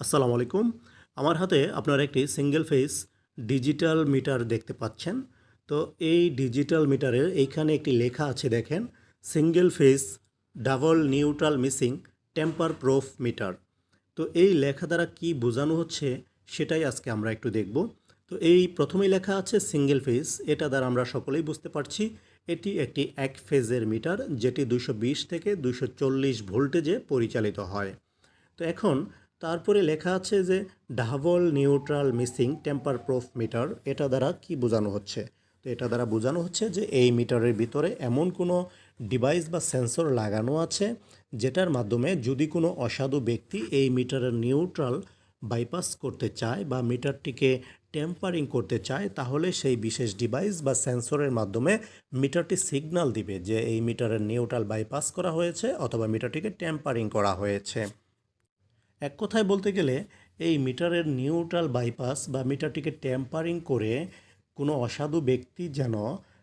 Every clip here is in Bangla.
আসসালামু আলাইকুম। আমার হাতে আপনারা একটি সিঙ্গেল ফেস ডিজিটাল মিটার দেখতে পাচ্ছেন। তো এই ডিজিটাল মিটারের এইখানে একটি লেখা আছে দেখেন single phase double neutral missing tamper proof meter তো এই লেখা দ্বারা কি বোঝানো হচ্ছে সেটাই আজকে আমরা একটু দেখব। তো এই প্রথমেই লেখা আছে সিঙ্গেল ফেজ এটা দ্বারা আমরা সকলেই বুঝতে পারছি, এটি একটি এক ফেজের মিটার যেটি দুশো থেকে দুশো ভোল্টেজে পরিচালিত হয়। তো এখন তারপরে লেখা আছে যে, double neutral missing tamper proof meter এটা দ্বারা কি বোঝানো হচ্ছে? তো এটা দ্বারা বোঝানো হচ্ছে যে, এই মিটারের ভিতরে এমন কোনো ডিভাইস বা সেন্সর লাগানো আছে, যেটার মাধ্যমে যদি কোনো অসাধু ব্যক্তি এই মিটারের নিউট্রাল বাইপাস করতে চায় বা মিটারটিকে টেম্পারিং করতে চায়, তাহলে সেই বিশেষ ডিভাইস বা সেন্সরের মাধ্যমে মিটারটি সিগন্যাল দিবে যে, এই মিটারের নিউট্রাল বাইপাস করা হয়েছে অথবা মিটারটিকে টেম্পারিং করা হয়েছে। এক কথায় বলতে গেলে, এই মিটারের নিউট্রাল বাইপাস বা মিটারটিকে টেম্পারিং করে কোনো অসাধু ব্যক্তি যেন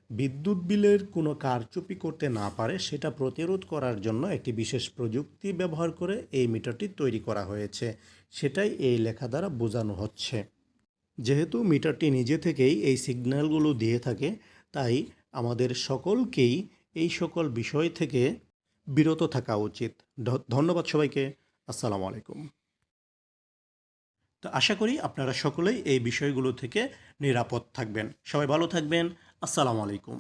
বিদ্যুৎ বিলের কোনো কারচুপি করতে না পারে, সেটা প্রতিরোধ করার জন্য একটি বিশেষ প্রযুক্তি ব্যবহার করে এই মিটারটি তৈরি করা হয়েছে। সেটাই এই লেখা দ্বারা বোঝানো হচ্ছে। যেহেতু মিটারটি নিজে থেকেই এই সিগন্যালগুলো দিয়ে থাকে, তাই আমাদের সকলকেই এই সকল বিষয় থেকে বিরত থাকা উচিত। ধন্যবাদ সবাইকে। আসসালামু আলাইকুম। তো আশা করি আপনারা সকলেই এই বিষয়গুলো থেকে নিরাপদ থাকবেন। সবাই ভালো থাকবেন। আসসালামু আলাইকুম।